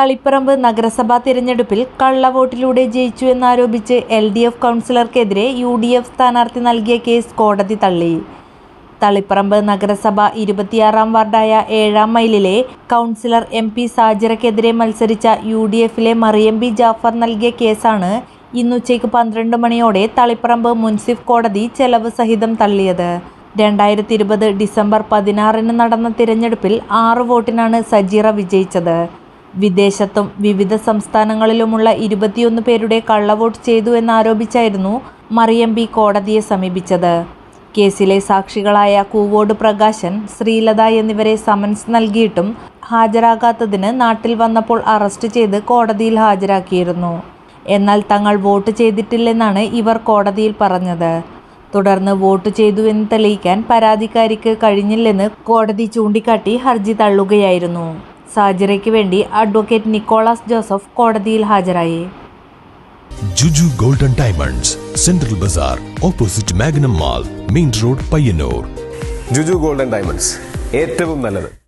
തളിപ്പറമ്പ് നഗരസഭാ തിരഞ്ഞെടുപ്പിൽ കള്ളവോട്ടിലൂടെ ജയിച്ചു എന്നാരോപിച്ച് എൽ ഡി എഫ് കൗൺസിലർക്കെതിരെ യു ഡി എഫ് സ്ഥാനാർത്ഥി നൽകിയ കേസ് കോടതി തള്ളി. തളിപ്പറമ്പ് നഗരസഭ ഇരുപത്തിയാറാം വാർഡായ ഏഴാം മൈലിലെ കൗൺസിലർ എം പി സാജിറയ്ക്കെതിരെ മത്സരിച്ച യു ഡി എഫിലെ മറിയം ബി ജാഫർ നൽകിയ കേസാണ് ഇന്നുച്ചയ്ക്ക് പന്ത്രണ്ട് മണിയോടെ തളിപ്പറമ്പ് മുൻസിഫ് കോടതി ചെലവ് സഹിതം തള്ളിയത്. രണ്ടായിരത്തി ഇരുപത് ഡിസംബർ പതിനാറിന് നടന്ന തിരഞ്ഞെടുപ്പിൽ ആറ് വോട്ടിനാണ് സജീറ വിജയിച്ചത്. വിദേശത്തും വിവിധ സംസ്ഥാനങ്ങളിലുമുള്ള ഇരുപത്തിയൊന്ന് പേരുടെ കള്ളവോട്ട് ചെയ്തു എന്നാരോപിച്ചായിരുന്നു മറിയം ബി കോടതിയെ സമീപിച്ചത്. കേസിലെ സാക്ഷികളായ കൂവോട് പ്രകാശൻ ശ്രീലത എന്നിവരെ സമൻസ് നൽകിയിട്ടും ഹാജരാകാത്തതിന് നാട്ടിൽ വന്നപ്പോൾ അറസ്റ്റ് ചെയ്ത് കോടതിയിൽ ഹാജരാക്കിയിരുന്നു. എന്നാൽ തങ്ങൾ വോട്ട് ചെയ്തിട്ടില്ലെന്നാണ് ഇവർ കോടതിയിൽ പറഞ്ഞത്. തുടർന്ന് വോട്ട് ചെയ്തു എന്ന് തെളിയിക്കാൻ പരാതിക്കാരിക്ക് കഴിഞ്ഞില്ലെന്ന് കോടതി ചൂണ്ടിക്കാട്ടി ഹർജി തള്ളുകയായിരുന്നു. സാജിറയ്ക്ക് വേണ്ടി അഡ്വക്കേറ്റ് നിക്കോളാസ് ജോസഫ് കോടതിയിൽ ഹാജരായി. Juju golden diamonds central Bazar opposite Magnum mall main road Payyanur. Juju golden diamonds ഏറ്റവും നല്ലത്.